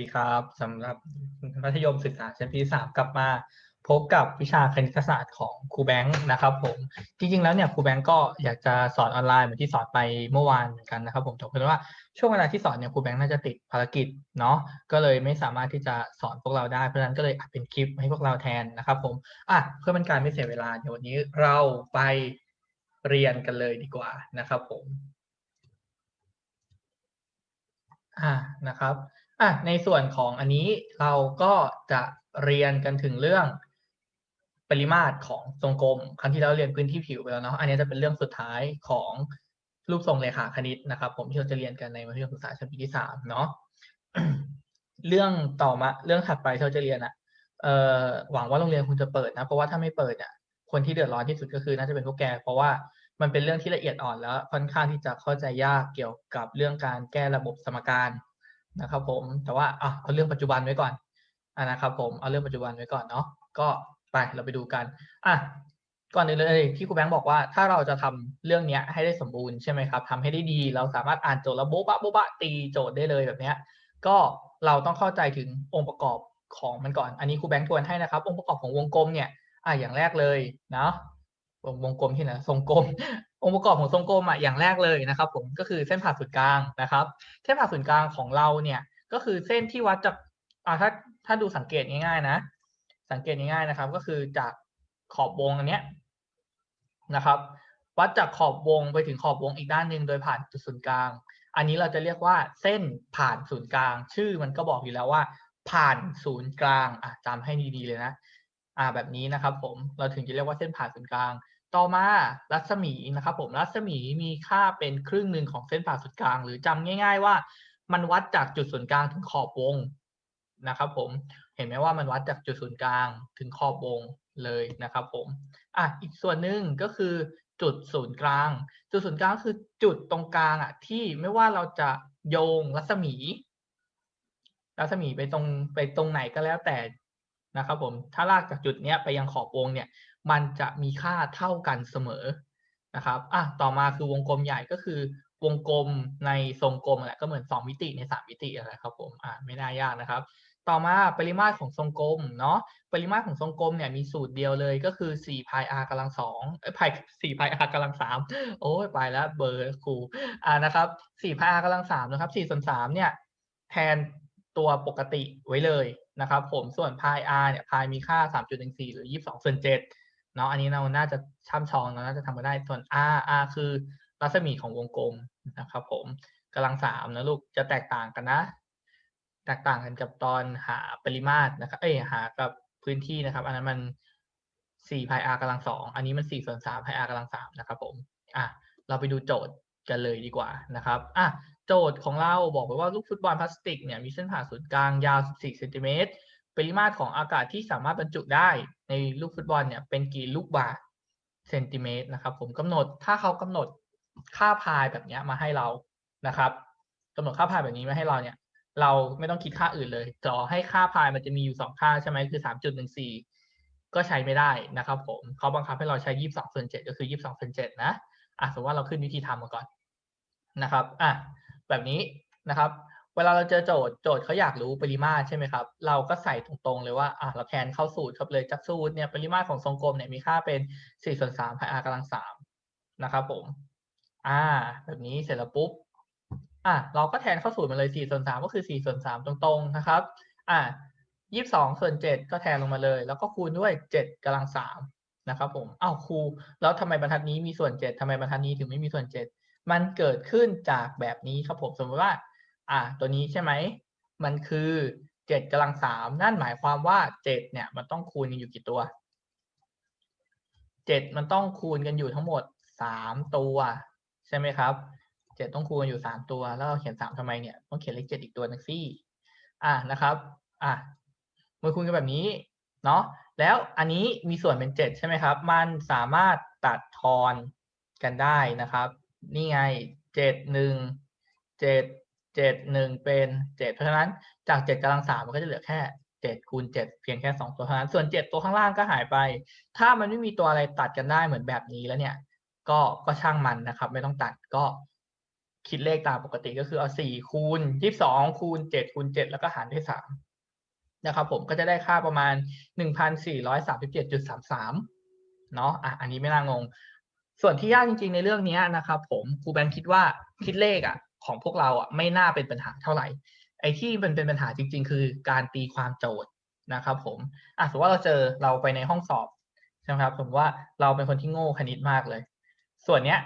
ดีครับสำหรับมัธยมศึกษาชั้นปีสามกลับมาพบกับวิชาคณิตศาสตร์ของครูแบงค์นะครับผมจริงๆแล้วเนี่ยครูแบงค์ก็อยากจะสอนออนไลน์เหมือนที่สอนไปเมื่อวานเหมือนกันนะครับผมแต่เพื่อว่าช่วงเวลาที่สอนเนี่ยครูแบงค์น่าจะติดภารกิจเนาะก็เลยไม่สามารถที่จะสอนพวกเราได้เพราะฉะนั้นก็เลยอัดเป็นคลิปให้พวกเราแทนนะครับผมอะเพื่อเป็นการไม่เสียเวลาเดี๋ยววันนี้เราไปเรียนกันเลยดีกว่านะครับผมอ่านะครับ อะในส่วนของอันนี้เราก็จะเรียนกันถึงเรื่องปริมาตรของทรงกลมครั้งที่เราเรียนพื้นที่ผิวไปแล้วเนาะอันนี้จะเป็นเรื่องสุดท้ายของรูปทรงเรขาคณิตนะครับ ผมที่เราจะเรียนกันในมัธยมศึกษาชั้นปีที่สามเนาะเรื่องต่อมาเรื่องถัดไปที่เราจะเรียนอะเอ่อหวังว่าโรงเรียนคุณจะเปิดนะเพราะว่าถ้าไม่เปิดเนี่ยคนที่เดือดร้อนที่สุดก็คือน่าจะเป็นพวกแก เพราะว่ามันเป็นเรื่องที่ละเอียดอ่อนแล้วค่อนข้างที่จะเข้าใจยากเกี่ยวกับเรื่องการแก้ระบบสมการ นะครับผมแต่ว่าอะเอาเรื่องปัจจุบันไว้ก่อนอะนะครับผมเอาเรื่องปัจจุบันไว้ก่อนเนาะก็ไปเราไปดูกันอะก่อนอื่นเลยที่ครูแบงค์บอกว่าถ้าเราจะทำเรื่องเนี้ยให้ได้สมบูรณ์ใช่ไหมครับทำให้ได้ดีเราสามารถอ่านโจทย์แล้วโบ๊ะบะโบ๊ะบะตีโจทย์ได้เลยแบบเนี้ยก็เราต้องเข้าใจถึงองค์ประกอบของมันก่อน อันนี้ครูแบงค์ทวนให้นะครับ องค์ประกอบของวงกลมเนี่ยอะอย่างแรกเลยเนาะ วงวงกลมที่ไหนทรงกลม องค์ประกอบของทรงกลมอะอย่างแรกเลยนะครับ ผมก็คือเส้นผ่าศูนย์กลางนะครับ เส้นผ่าศูนย์กลางของเราเนี่ยก็คือเส้นที่วัดจากอ่าถ้าถ้าดูสังเกตง่ายๆนะ สังเกตง่ายๆนะครับ ก็คือจากขอบวงอันเนี้ยนะครับ วัดจากขอบวงไปถึงขอบวงอีกด้านหนึ่งโดยผ่านจุดศูนย์กลาง อันนี้เราจะเรียกว่าเส้นผ่านศูนย์กลาง ชื่อมันก็บอกอยู่แล้วว่า ผ่านศูนย์กลางอะจำให้ดีๆเลยนะ อ่าแบบนี้นะครับ ผมเราถึงจะเรียกว่าเส้นผ่านศูนย์กลาง ต่อมารัศมีนะครับผมรัศมีมีค่าเป็นครึ่งหนึ่งของเส้นผ่าศูนย์กลาง หรือจำง่าย ๆ ว่ามันวัดจากจุดศูนย์กลางถึงขอบวงนะครับผมเห็นไหมว่ามันวัดจากจุดศูนย์กลางถึงขอบวงเลยนะครับผมอะอีกส่วนหนึ่งก็คือจุดศูนย์กลาง จุดศูนย์กลางคือจุดตรงกลางอะที่ไม่ว่าเราจะโยงรัศมี รัศมีไปตรงไปตรงไหนก็แล้วแต่นะครับผมถ้าลากจากจุดเนี้ยไปยังขอบวงเนี่ย มันจะมีค่าเท่ากันเสมอนะครับ อะ ต่อมาคือวงกลมใหญ่ก็คือ วงกลมในทรงกลมแหละก็เหมือน 2 มิติใน 3 มิติอะไรครับผม อ่าไม่น่ายากนะครับ ต่อมาปริมาตรของทรงกลมเนาะ ปริมาตรของทรงกลมเนี่ยมีสูตรเดียวเลยก็คือ4 pi r กำลังสองเอ้ย pi 4 pi r กำลังสามโอ้ยไปแล้วเบอร์ครู อ่านะครับ4 pi r กำลังสามนะครับ4ส่วน3เนี่ยแทนตัวปกติไว้เลยนะครับผม ส่วน pi r เนี่ย pi มีค่า 3.14หรือ 22ส่วน7 เนาะอันนี้เราน่าจะช่ำชองเราน่าจะทำมาได้ส่วน r r คือรัศมีของวงกลมนะครับผมกำลังสามนะลูกจะแตกต่างกันนะ แตกต่างกันกับตอนหาปริมาตรนะครับเอ้ยหากับพื้นที่นะครับ อันนั้นมัน4 pi r กำลังสองอันนี้มัน4ส่วน3 pi r กำลังสามนะครับผมอะเราไปดูโจทย์กันเลยดีกว่านะครับอะโจทย์ของเราบอกไว้ว่าลูกฟุตบอลพลาสติกเนี่ยมีเส้นผ่าศูนย์กลางยาว 14เซนติเมตร ปริมาตรของอากาศที่สามารถบรรจุได้ในลูกฟุตบอลเนี่ยเป็นกี่ลูกบาศก์เซนติเมตรนะครับ ผมกำหนดถ้าเขากำหนดค่าพายแบบนี้มาให้เรานะครับกำหนดค่าพายแบบนี้มาให้เราเนี่ย เราไม่ต้องคิดค่าอื่นเลยต่อให้ค่าพายมันจะมีอยู่สองค่าใช่ไหมคือ3.14ก็ใช้ไม่ได้นะครับ ผมเขาบังคับให้เราใช้22ส่วน7ก็คือ22ส่วน7นะอะสมมติว่าเราขึ้นวิธีทำมาก่อนนะครับอะแบบนี้นะครับ เวลาเราเจอโจทย์โจทย์เขาอยากรู้ปริมาตรใช่ไหมครับ เราก็ใส่ตรงๆเลยว่าอะเราแทนเข้าสูตรครับเลยจากสูตรเนี่ยปริมาตรของทรงกลมเนี่ยมีค่าเป็น4ส่วน3 pi r กำลัง3นะครับผม อ่า แบบนี้เสร็จแล้วปุ๊บอะเราก็แทนเข้าสูตรมาเลย4ส่วน3ก็คือ4ส่วน3ตรงๆนะครับ อะ22ส่วน7ก็แทนลงมาเลย แล้วก็คูณด้วย7กำลัง3นะครับผมอ้าวครูแล้วทำไมบรรทัดนี้มีส่วน7ทำไมบรรทัดนี้ถึงไม่มีส่วน7มันเกิดขึ้นจากแบบนี้ครับผมสมมติว่า อะตัวนี้ใช่ไหม มันคือ7กำลัง3นั่นหมายความว่า7เนี่ยมันต้องคูณกันอยู่กี่ตัว7มันต้องคูณกันอยู่ทั้งหมด3ตัว ใช่ไหมครับเจ็ดต้องคูณอยู่สามตัว แล้วเราเขียนสามทำไมเนี่ยต้องเขียนเลขเจ็ดอีกตัวหนึ่งสิอะนะครับอะเมื่อคูณกันแบบนี้เนาะแล้วอันนี้มีส่วนเป็นเจ็ดใช่ไหมครับ มันสามารถตัดทอนกันได้นะครับ นี่ไงเจ็ดหนึ่งเจ็ด เจ็ดหนึ่งเป็นเจ็ดเพราะฉะนั้นจากเจ็ดกำลังสามมันก็จะเหลือแค่เจ็ดคูณเจ็ดเพียงแค่สองตัวเท่านั้นส่วนเจ็ดตัวข้างล่างก็หายไป ถ้ามันไม่มีตัวอะไรตัดกันได้เหมือนแบบนี้แล้วเนี่ย ก็ก็ช่างมันนะครับ ไม่ต้องตัดก็คิดเลขตามปกติก็คือเอาสี่คูณยี่สิบสองคูณเจ็ดคูณเจ็ดแล้วก็หารด้วยสามนะครับผมก็จะได้ค่าประมาณหนึ่งพันสี่ร้อยสามสิบเจ็ดจุดสามสามเนาะอะอันนี้ไม่น่างง ส่วนที่ยากจริงๆในเรื่องนี้นะครับผมครูแบงค์คิดว่าคิดเลขอะ ของพวกเราอะไม่น่าเป็นปัญหาเท่าไหร่ ไอ้ที่มันเป็นปัญหาจริง ๆ คือการตีความโจทย์นะครับ ผมอะสมมติว่าเราเจอเราไปในห้องสอบใช่ไหมครับผมว่าเราเป็นคนที่โง่คณิตมากเลย ส่วนเนี้ย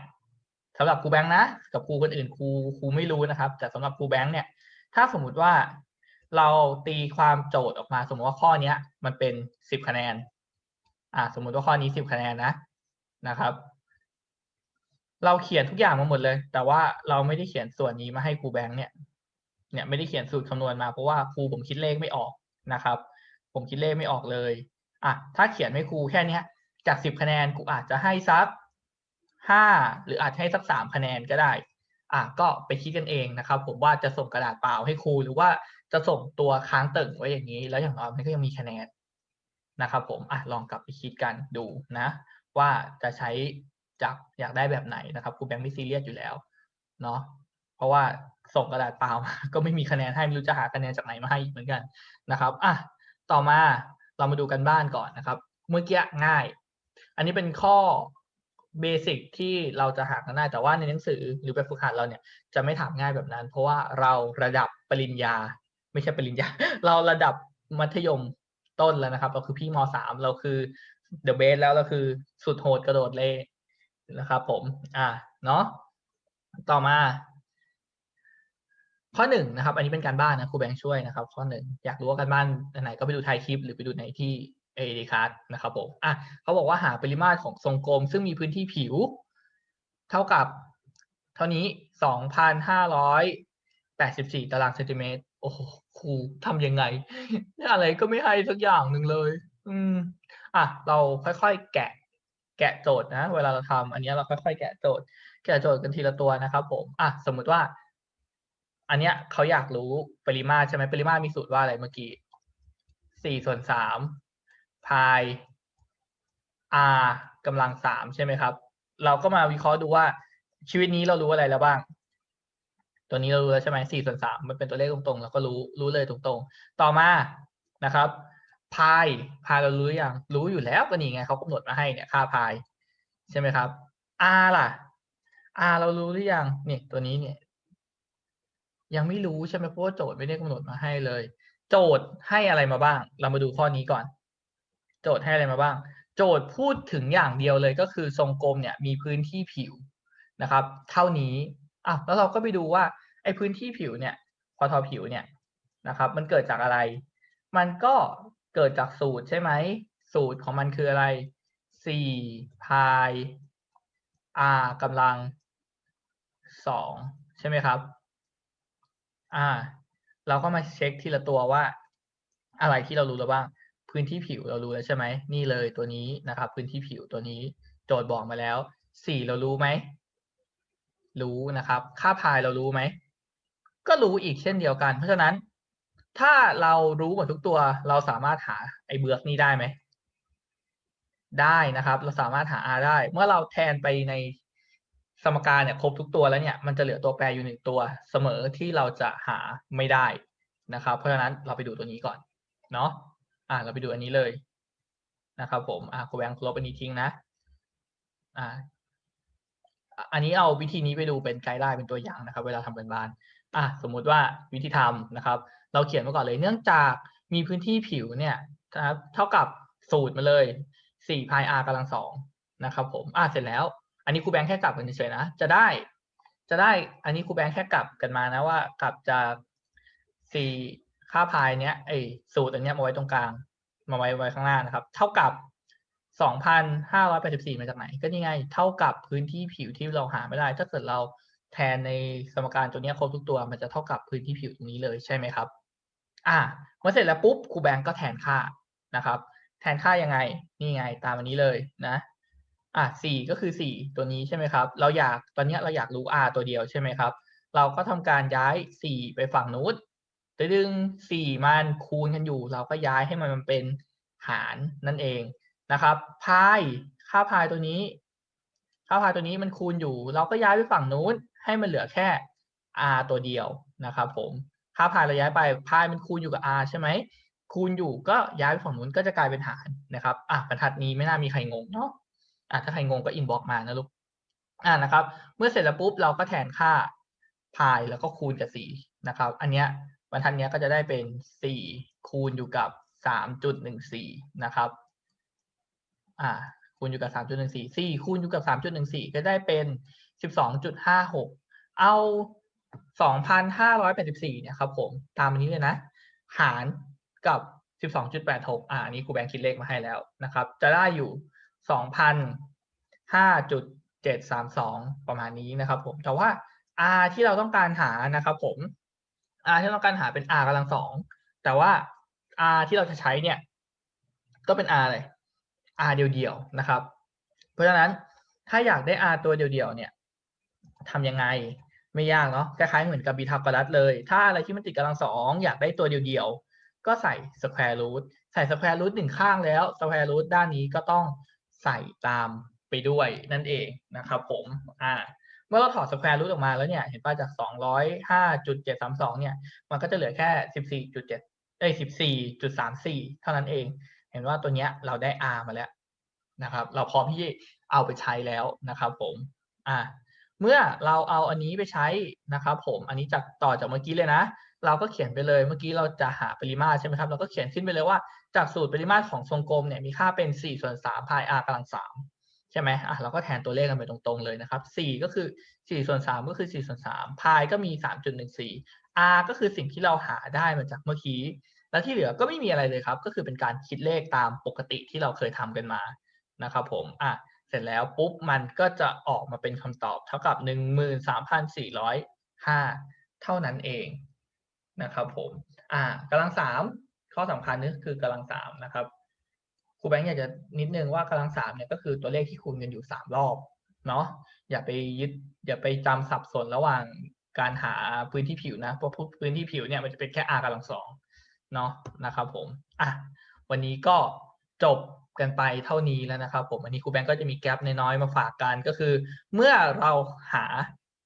สำหรับครูแบงค์นะ กับครูคนอื่นครูครูไม่รู้นะครับ แต่สำหรับครูแบงค์เนี่ย ถ้าสมมุติว่าเราตีความโจทย์ออกมา สมมติว่าข้อเนี้ย มันเป็นสิบคะแนน อ่า สมมุติว่าข้อนี้สิบคะแนนนะนะครับ เราเขียนทุกอย่างมาหมดเลย แต่ว่าเราไม่ได้เขียนส่วนนี้มาให้ครูแบงค์เนี่ย เนี่ยไม่ได้เขียนสูตรคำนวณมาเพราะว่าครูผมคิดเลขไม่ออกนะครับ ผมคิดเลขไม่ออกเลยอะถ้าเขียนให้ครูแค่เนี้ยจากสิบคะแนนครูอาจจะให้สักห้าหรืออาจให้สักสามคะแนนก็ได้อะก็ไปคิดกันเองนะครับ ผมว่าจะส่งกระดาษเปล่าให้ครู หรือว่าจะส่งตัวค้างตึงไว้อย่างนี้ แล้วอย่างน้อยมันก็ยังมีคะแนนนะครับ ผมอะลองกลับไปคิดกันดูนะ ว่าจะใช้ จากอยากได้แบบไหนนะครับครูแบงค์ไม่ซีเรียสอยู่แล้วเนาะเพราะว่าส่งกระดาษเปล่ามาก็ไม่มีคะแนนให้ไม่รู้จะหาคะแนนจากไหนมาให้อีกเหมือนกันนะครับอะต่อมาเรามาดูกันบ้านก่อนนะครับ เมื่อกี้ง่าย อันนี้เป็นข้อเบสิกที่เราจะหากันได้แต่ว่าในหนังสือหรือแบบฝึกหัดเราเนี่ยจะไม่ถามง่ายแบบนั้น เพราะว่าเราระดับปริญญา ไม่ใช่ปริญญา เราระดับมัธยมต้นแล้วนะครับ เราคือพี่มสามเราคือเดอะเบสแล้วเราคือสุดโหดกระโดดเล่ นะครับผมอ่าเนาะต่อมา ข้อหนึ่งนะครับ อันนี้เป็นการบ้านนะครูแบงค์ช่วยนะครับ ข้อหนึ่งอยากรู้ว่าการบ้านไหนก็ไปดูไทยคลิป หรือไปดูในที่เอเดีคัสนะครับผมอะเขาบอกว่าหาปริมาตรของทรงกลม ซึ่งมีพื้นที่ผิว เท่ากับ เท่านี้สองพันห้าร้อยแปดสิบสี่ตารางเซนติเมตรโอ้โหครูทำยังไง อะไรก็ไม่ให้สักอย่างหนึ่งเลย อืม อะ เราค่อยๆแกะ แกะโจทย์นะ เวลาเราทำอันนี้เราค่อยๆแกะโจทย์ แกะโจทย์กันทีละตัวนะครับผมอะสมมุติว่า อันเนี้ยเขาอยากรู้ปริมาตรใช่ไหมปริมาตรมีสูตรว่าอะไรเมื่อกี้สี่ส่วนสามพาย r กำลังสามใช่ไหมครับ เราก็มาวิเคราะห์ดูว่าชีวิตนี้เรารู้อะไรแล้วบ้าง ตัวนี้เรารู้แล้วใช่ไหมสี่ส่วนสามมันเป็นตัวเลขตรงๆเราก็รู้รู้เลยตรงๆ ต่อมานะครับ พายพายเรารู้อย่าง รู้อยู่แล้วก็นี่ไงเขากำหนดมาให้เนี่ยค่าพายใช่ไหมครับ r ล่ะ r เรารู้หรือยังเนี่ยตัวนี้เนี่ย ยังไม่รู้ใช่ไหมเพราะว่าโจทย์ไม่ได้กำหนดมาให้เลย โจทย์ให้อะไรมาบ้าง เรามาดูข้อนี้ก่อน โจทย์ให้อะไรมาบ้าง โจทย์พูดถึงอย่างเดียวเลยก็คือทรงกลมเนี่ยมีพื้นที่ผิวนะครับ เท่านี้อะแล้วเราก็ไปดูว่าไอ้พื้นที่ผิวเนี่ยพอทอผิวเนี่ยนะครับ มันเกิดจากอะไร มันก็ เกิดจากสูตรใช่ไหม สูตรของมันคืออะไรสี่พาย r กำลังสองใช่ไหมครับ อ่า เราก็มาเช็คทีละตัวว่า อะไรที่เรารู้แล้วบ้าง พื้นที่ผิวเรารู้แล้วใช่ไหม นี่เลยตัวนี้นะครับ พื้นที่ผิวตัวนี้ โจทย์บอกมาแล้วสี่เรารู้ไหม รู้นะครับ ค่าพายเรารู้ไหม ก็รู้อีกเช่นเดียวกัน เพราะฉะนั้น ถ้าเรารู้หมดทุกตัว เราสามารถหาไอ้เบือกนี้ได้ไหม ได้นะครับ เราสามารถหา r ได้ เมื่อเราแทนไปในสมการเนี่ยครบทุกตัวแล้วเนี่ยมันจะเหลือตัวแปรอยู่หนึ่งตัวเสมอที่เราจะหาไม่ได้นะครับ เพราะฉะนั้นเราไปดูตัวนี้ก่อนเนาะอ่าเราไปดูอันนี้เลยนะครับ ผมอ่าคแบงค์ลบอันนี้ทิ้งนะอ่าอันนี้เอาวิธีนี้ไปดูเป็นไกด์ไลน์เป็นตัวอย่างนะครับ เวลาทำเป็นบ้าน อะสมมุติว่าวิธีทำนะครับ เราเขียนมาก่อนเลย เนื่องจากมีพื้นที่ผิวเนี่ยนะครับเท่ากับสูตรมาเลยสี่พาย r กำลังสองนะครับผมอะเสร็จแล้ว อันนี้ครูแบงค์แค่กลับกันเฉยๆนะ จะได้ จะได้ อันนี้ครูแบงค์แค่กลับกันมานะว่ากลับจากสี่ค่าพายเนี้ยไอสูตรอันเนี้ยมาไว้ตรงกลาง มาไว้ไว้ข้างล่างนะครับ เท่ากับสองพันห้าร้อยแปดสิบสี่มาจากไหน ก็นี่ไง เท่ากับพื้นที่ผิวที่เราหาไม่ได้ ถ้าเกิดเราแทนในสมการตัวนี้ครบทุกตัว มันจะเท่ากับพื้นที่ผิวตรงนี้เลยใช่ไหมครับ อ่าเมื่อเสร็จแล้วปุ๊บครูแบงก์ก็แทนค่านะครับ แทนค่ายังไงนี่ไงตามอันนี้เลยนะอะสี่ก็คือสี่ตัวนี้ใช่ไหมครับ เราอยากตอนนี้เราอยากรู้ r ตัวเดียวใช่ไหมครับ เราก็ทำการย้ายสี่ไปฝั่งนู้นแต่ดึงสี่มันคูณกันอยู่ เราก็ย้ายให้มันมันเป็นหารนั่นเองนะครับพายค่าพายตัวนี้ ค่าพายตัวนี้มันคูณอยู่ เราก็ย้ายไปฝั่งนู้นให้มันเหลือแค่ r ตัวเดียวนะครับผม ค่าพายเราย้ายไปพายมันคูณอยู่กับ r ใช่ไหมคูณอยู่ก็ย้ายไปฝั่งนู้นก็จะกลายเป็นหารนะครับอะบรรทัดนี้ไม่น่ามีใครงงเนาะอะถ้าใครงงก็อินบ็อกมานะลูกอะนะครับ เมื่อเสร็จแล้วปุ๊บเราก็แทนค่าพายแล้วก็คูณกับสี่นะครับ อันเนี้ยบรรทัดเนี้ยก็จะได้เป็นสี่คูณอยู่กับสามจุดหนึ่งสี่นะครับอ่าคูณอยู่กับสามจุดหนึ่งสี่สี่คูณอยู่กับสามจุดหนึ่งสี่ก็ได้เป็นสิบสองจุดห้าหกเอา สองพันห้าร้อยแปดสิบสี่เนี่ยครับผมตามนี้เลยนะ หารกับสิบสองจุดแปดหกอ่าอันนี้ครูแบงค์คิดเลขมาให้แล้วนะครับ จะได้อยู่สองพันห้าจุดเจ็ดสามสองประมาณนี้นะครับผม แต่ว่า r ที่เราต้องการหานะครับผม r ที่เราต้องการหาเป็น r กำลังสอง แต่ว่า r ที่เราจะใช้เนี่ย ก็เป็น r เลย r เดียวๆนะครับ เพราะฉะนั้นถ้าอยากได้ r ตัวเดียวๆเนี่ยทำยังไง ไม่ยากเนาะคล้ายๆเหมือนกับบีทากรัสเลย ถ้าอะไรที่มันติดกำลังสองอยากได้ตัวเดียวๆ ก็ใส่ square root ใส่ square root หนึ่งข้างแล้ว square root ด้านนี้ก็ต้องใส่ตามไปด้วยนั่นเองนะครับผมอ่าเมื่อเราถอด square root ออกมาแล้วเนี่ยเห็นป่ะจาก 205.732 เนี่ย มันก็จะเหลือแค่ 14.7เอ้ย14.34 เท่านั้นเอง เห็นว่าตัวเนี้ยเราได้ r มาแล้วนะครับ เราพร้อมที่จะเอาไปใช้แล้วนะครับผมอ่า เมื่อเราเอาอันนี้ไปใช้นะครับผมอันนี้จากต่อจากเมื่อกี้เลยนะ เราก็เขียนไปเลยเมื่อกี้เราจะหาปริมาตรใช่ไหมครับเราก็เขียนขึ้นไปเลยว่าจากสูตรปริมาตรของทรงกลมเนี่ยมีค่าเป็น4ส่วน3พาย r กำลัง3ใช่ไหมอะเราก็แทนตัวเลขกันไปตรงๆเลยนะครับ4ก็คือ4ส่วน3ก็คือ4ส่วน3พายก็มี 3.14 r ก็คือสิ่งที่เราหาได้มาจากเมื่อกี้แล้วที่เหลือก็ไม่มีอะไรเลยครับ ก็คือเป็นการคิดเลขตามปกติที่เราเคยทำกันมานะครับผมอะ เสร็จแล้วปุ๊บมันก็จะออกมาเป็นคำตอบเท่ากับ 13,405 เท่านั้นเองนะครับผมอ่ากำลังสามข้อสำคัญนี่คือกำลังสามนะครับครูแบงค์อยากจะนิดนึงว่ากำลังสามเนี่ยก็คือตัวเลขที่คูณกันอยู่สามรอบเนาะอย่าไปยึดอย่าไปจำสับสนระหว่างการหาพื้นที่ผิวนะเพราะพื้นที่ผิวเนี่ยมันจะเป็นแค่ r กำลังสองเนาะนะครับผมอะวันนี้ก็จบ กันไปเท่านี้แล้วนะครับผมอันนี้ครูแบงก์ก็จะมีแกลบน้อยๆมาฝากกันก็คือ เมื่อเราหา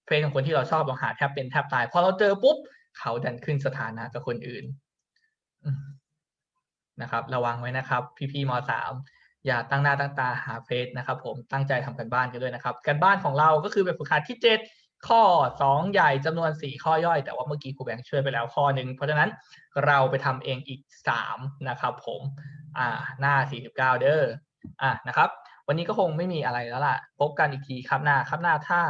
เฟซของคนที่เราชอบเราหาแทบเป็นแทบตายพอเราเจอปุ๊บเขาดันขึ้นสถานะกับคนอื่นนะครับ ระวังไว้นะครับ พี่ๆมสามอย่าตั้งหน้าตั้งตาหาเฟซนะครับ ผมตั้งใจทำกันบ้านกันด้วยนะครับ กันบ้านของเราก็คือแบบฝึกหัดที่เจ็ด ข้อสองใหญ่จำนวนสี่ข้อย่อย แต่ว่าเมื่อกี้ครูแบงค์ช่วยไปแล้วข้อหนึ่งเพราะฉะนั้นเราไปทำเองอีกสามนะครับผมอ่าหน้าสี่สิบเก้าเด้ออะนะครับ วันนี้ก็คงไม่มีอะไรแล้วล่ะ พบกันอีกทีครับหน้าครับหน้าถ้า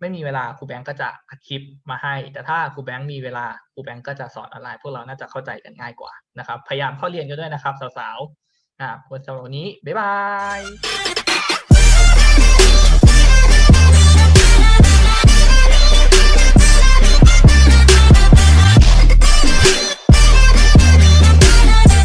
ไม่มีเวลาครูแบงก์ก็จะอัดคลิปมาให้ แต่ถ้าครูแบงก์มีเวลาครูแบงก์ก็จะสอนออนไลน์พวกเราน่าจะเข้าใจกันง่ายกว่านะครับ พยายามเข้าเรียนกันด้วยนะครับสาวๆอ่าวันนี้บ๊ายบาย